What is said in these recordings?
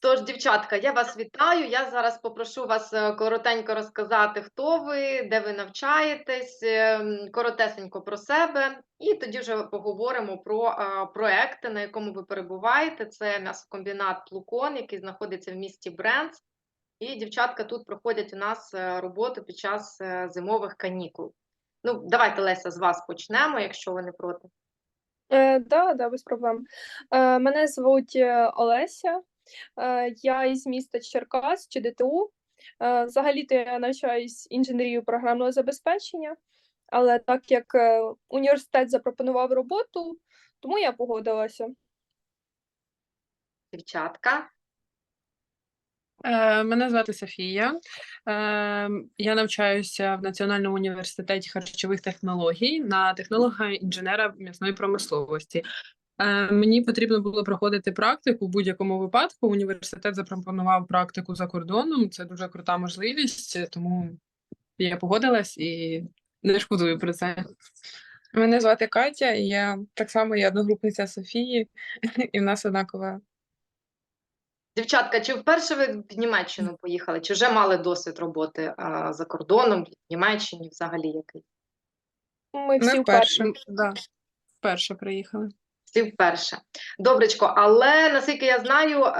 Тож, дівчатка, я вас вітаю. Я зараз попрошу вас е, коротенько розказати, хто ви, де ви навчаєтесь, е, коротесенько про себе, і тоді вже поговоримо про е, проекти, на якому ви перебуваєте. Це м'ясокомбінат Плукон, який знаходиться в місті Бренц. І дівчатка тут проходять у нас е, роботу під час зимових канікул. Ну, давайте, Леся, з вас почнемо, якщо ви не проти. Е, да, да, без проблем. Е, мене звуть е, Олеся. Я із міста Черкас чи ДТУ. Взагалі-то я навчаюсь інженерію програмного забезпечення, але так як університет запропонував роботу, тому я погодилася. Дівчатка. Е, Мене звати Софія. Е, Я навчаюся в Національному університеті харчових технологій на технолога інженера м'ясної промисловості. Е, Мені потрібно було проходити практику в будь-якому випадку. Університет запропонував практику за кордоном. Це дуже крута можливість, тому я погодилась і не шкодую про це. Мене звати Катя, і я так само є одногрупниця Софії, і в нас однакова Дівчатка, чи вперше ви в Німеччину поїхали, чи вже мали досвід роботи а, за кордоном, в Німеччині взагалі який? Ми всі Ми вперше. вперше, да, вперше приїхали. Всі вперше. Добречко, але наскільки я знаю, е,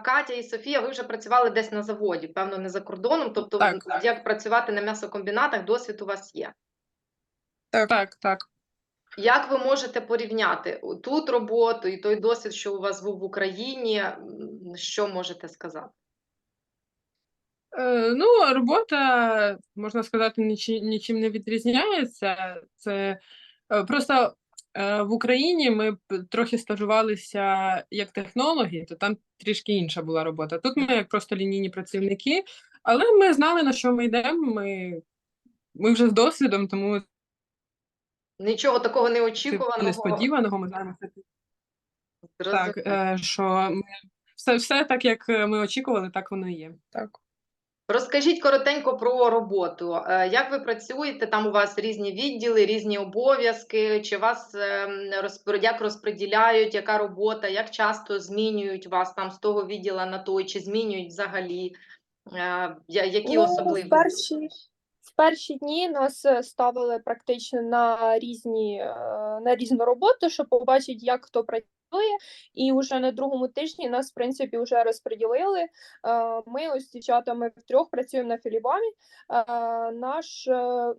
Катя і Софія, ви вже працювали десь на заводі, певно, не за кордоном. Тобто, Так. як працювати на м'ясокомбінатах, досвід у вас є. Так, так, так. Як ви можете порівняти тут роботу і той досвід, що у вас був в Україні? Що можете сказати? Е, ну, робота, можна сказати, нічі, нічим не відрізняється. Це е, просто е, в Україні ми трохи стажувалися як технологи, то там трішки інша була робота. Тут ми як просто лінійні працівники, але ми знали, на що ми йдемо. Ми, ми вже з досвідом, тому Нічого такого неочікуваного. несподіваного. Ми знаємо все так, е, що ми, все, все так, як е, ми очікували, так воно і є. Так. Розкажіть коротенько про роботу. Е, Як ви працюєте? Там у вас різні відділи, різні обов'язки. Чи вас ем, як розподіляють, яка робота, як часто змінюють вас там з того відділу на той, чи змінюють взагалі? Які Ну, особливості? перші, перші дні нас е, ставили практично на різні е, на різну роботу, щоб побачити, як хто працює. І вже на другому тижні нас, в принципі, вже розподілили. Е, Ми ось з дівчатами втрьох працюємо на філібамі. Наш,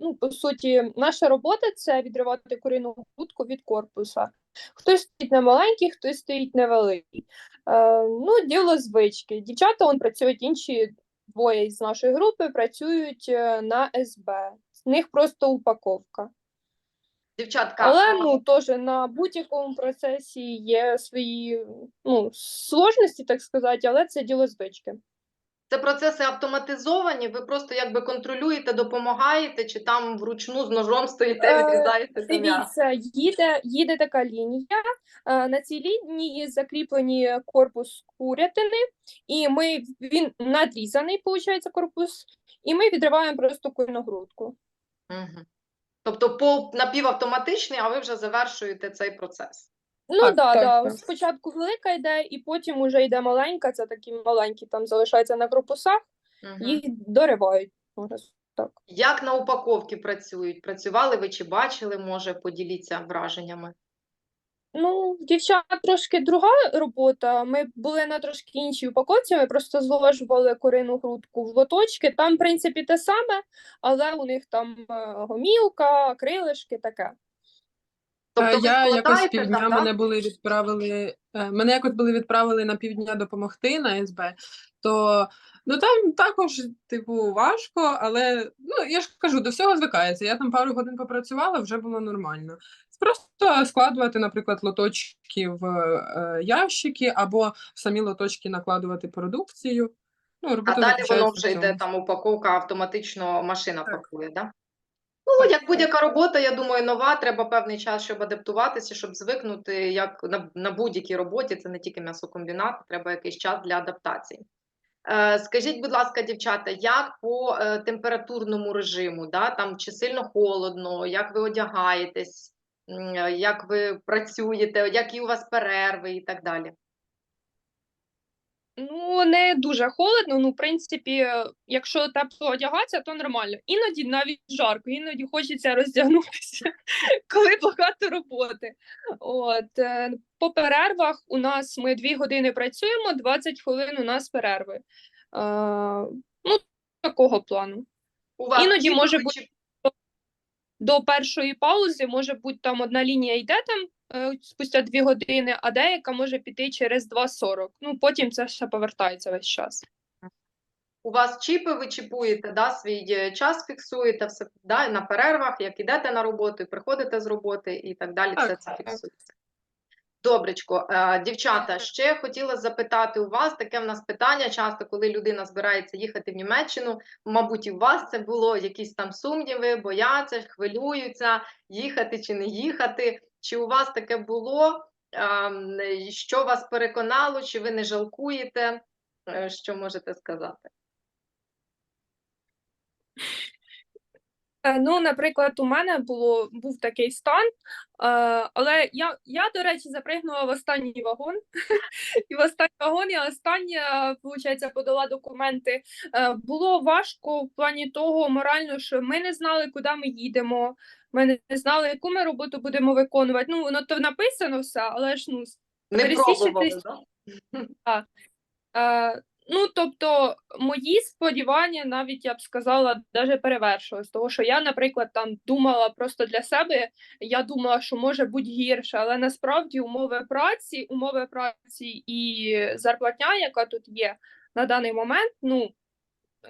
ну, по суті, наша робота це відривати курину грудку від корпуса. Хтось стоїть на маленький, хтось стоїть на великий. Е, Ну, діло звички. Дівчата он працюють інші двоє з нашої групи працюють е, на СБ. З них просто упаковка. Дівчатка, Але ну теж на будь-якому процесі є свої ну, сложності, так сказати, але це діло звички. Це процеси автоматизовані? Ви просто якби контролюєте, допомагаєте, чи там вручну з ножом стоїте, Е, відрізаєте? Дивіться, їде, їде така лінія. е, На цій лінії закріплені корпус курятини, і ми він надрізаний, виходить, корпус, і ми відриваємо просто курну грудку. Угу. Тобто пол напівавтоматичний, а ви вже завершуєте цей процес. Ну Так, да, так, да. так. Спочатку велика йде, і потім уже йде маленька. Це такі маленькі там залишаються на корпусах, Мгм. їх доривають. Так. Як на упаковці працюють? Працювали ви чи бачили? Може, поділіться враженнями. Ну, в дівчат трошки друга робота. Ми були на трошки іншій упаковці. Ми просто зложували курину грудку в лоточки. Там, в принципі, те саме, але у них там е, гомілка, крилишки, таке. Тобто Е, я якось півдня там, мене були відправили. е, Мене якось були відправили на півдня допомогти на СБ. То ну там також, типу, важко, але ну я ж кажу, до всього звикається. Я там пару годин попрацювала, вже було нормально. Просто складувати, наприклад, лоточки в е, ящики або в самі лоточки накладувати продукцію. Ну, А далі воно вже йде там упаковка, автоматично машина Так. пакує, да? Ну, як будь-яка робота, я думаю, нова, треба певний час, щоб адаптуватися, щоб звикнути, як на, на будь-якій роботі, це не тільки м'ясокомбінат, треба якийсь час для адаптації. Е, скажіть, будь ласка, дівчата, як по е, температурному режиму, да? там чи сильно холодно, як ви одягаєтесь, як ви працюєте, які у вас перерви і так далі? Ну, не дуже холодно. Ну, в принципі, е, якщо тепло одягатися, то нормально. Іноді навіть жарко, іноді хочеться роздягнутися, коли багато роботи. От е, по перервах у нас ми дві години працюємо, 20 хвилин у нас перерви. Е, ну, такого плану. У вас Іноді може бути- До першої паузи може бути там одна лінія йде там е, спустя дві години, а деяка може піти через 2.40. Ну, потім це все повертається весь час. У вас чіпи, ви чіпуєте, да, свій е, час фіксуєте, все да, на перервах, як ідете на роботу, приходите з роботи і так далі, все це так. фіксується. Добречко, е, дівчата, ще хотіла запитати у вас таке в нас питання часто, коли людина збирається їхати в Німеччину, мабуть, і у вас це було якісь там сумніви, бояться, хвилюються, їхати чи не їхати. Чи у вас таке було? Ем, Що вас переконало, чи ви не жалкуєте? Е, Що можете сказати? Е, Ну, наприклад, у мене було був такий стан, е, але я, я, до речі, запригнула в останній вагон. І в останній вагон я остання, виходить, подала документи. Е, Було важко в плані того морально, що ми не знали, куди ми їдемо. Ми не знали, яку ми роботу будемо виконувати. Ну, воно то написано все, але ж ну Не пробували? Ну, тобто, мої сподівання, навіть я б сказала, навіть перевершились. Того, що я, наприклад, там думала просто для себе, я думала, що може бути гірше, але насправді умови праці, умови праці і зарплатня, яка тут є на даний момент, ну.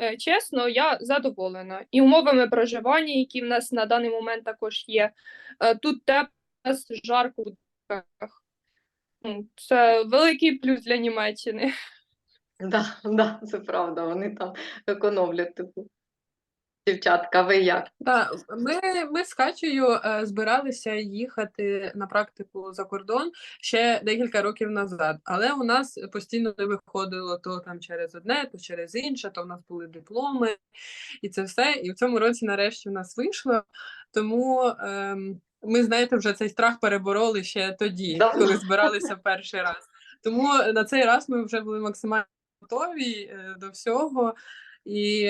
е, Чесно, я задоволена. І умовами проживання, які в нас на даний момент також є. Е, Тут тепло, жарко в. Ну, Це великий плюс для Німеччини. Да, да, це правда, вони там економлять типу. Дівчатка, ви як? Так, ми, ми з Катєю е, збиралися їхати на практику за кордон ще декілька років назад, але у нас постійно не виходило то там через одне, то через інше, то в нас були дипломи і це все. І в цьому році нарешті в нас вийшло. Тому ем, ми, знаєте, вже цей страх перебороли ще тоді, Давно. коли збиралися перший раз. Тому на цей раз ми вже були максимально готові е, до всього. І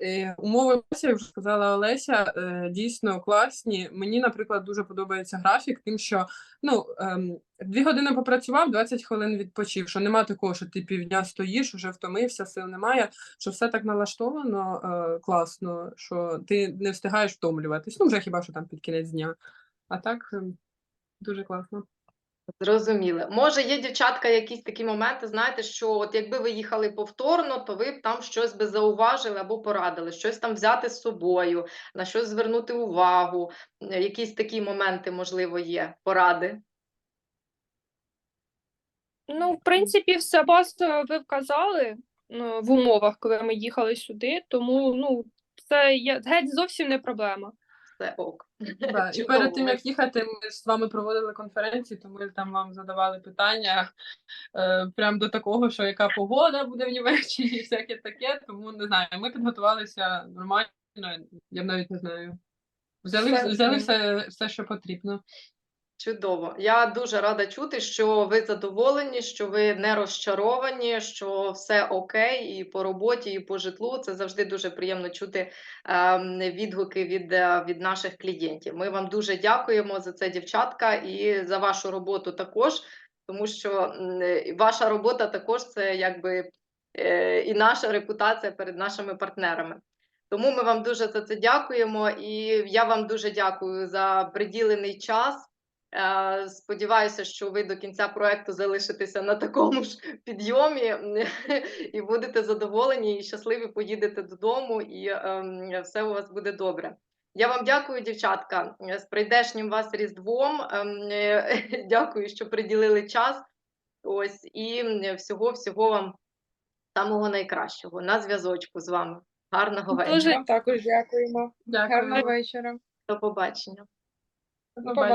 е, умови вже сказала Олеся, е, дійсно класні. Мені, наприклад, дуже подобається графік, тим, що ну ем, дві години попрацював, 20 хвилин відпочив. Що нема такого, що ти півдня стоїш, вже втомився, сил немає. Що все так налаштовано класно, що ти не встигаєш втомлюватись. Ну, вже хіба що там під кінець дня. А так ем, дуже класно. Зрозуміли. Може, є дівчатка якісь такі моменти, знаєте, що от якби ви їхали повторно, то ви б там щось би зауважили або порадили, щось там взяти з собою, на щось звернути увагу. Е, Якісь такі моменти, можливо, є, поради. Ну, в принципі, все базово ви вказали ну, в умовах, коли ми їхали сюди, тому ну, це є, геть зовсім не проблема. Все ок. Так, і перед тим як їхати, ми з вами проводили конференцію, то ми там вам задавали питання е, прям до такого, що яка погода буде в Німеччині, і всяке таке. Тому не знаю. Ми підготувалися нормально. Я навіть не знаю. Взяли, Все, взяли все, все, що потрібно. Чудово. Я дуже рада чути, що ви задоволені, що ви не розчаровані, що все окей і по роботі, і по житлу. Це завжди дуже приємно чути ем, відгуки від, е, від наших клієнтів. Ми вам дуже дякуємо за це, дівчатка, і за вашу роботу також, тому що ваша робота також це якби е, і наша репутація перед нашими партнерами. Тому ми вам дуже за це дякуємо, і я вам дуже дякую за приділений час. Е, Сподіваюся, що ви до кінця проекту залишитеся на такому ж підйомі і будете задоволені і щасливі поїдете додому, і ем, все у вас буде добре. Я вам дякую, дівчатка, з прийдешнім вас Різдвом. Ем, Дякую, що приділили час. Ось і всього всього вам самого найкращого на зв'язочку з вами. Гарного вечора. Дуже також дякуємо. Дякую. вечора. До побачення. До побачення.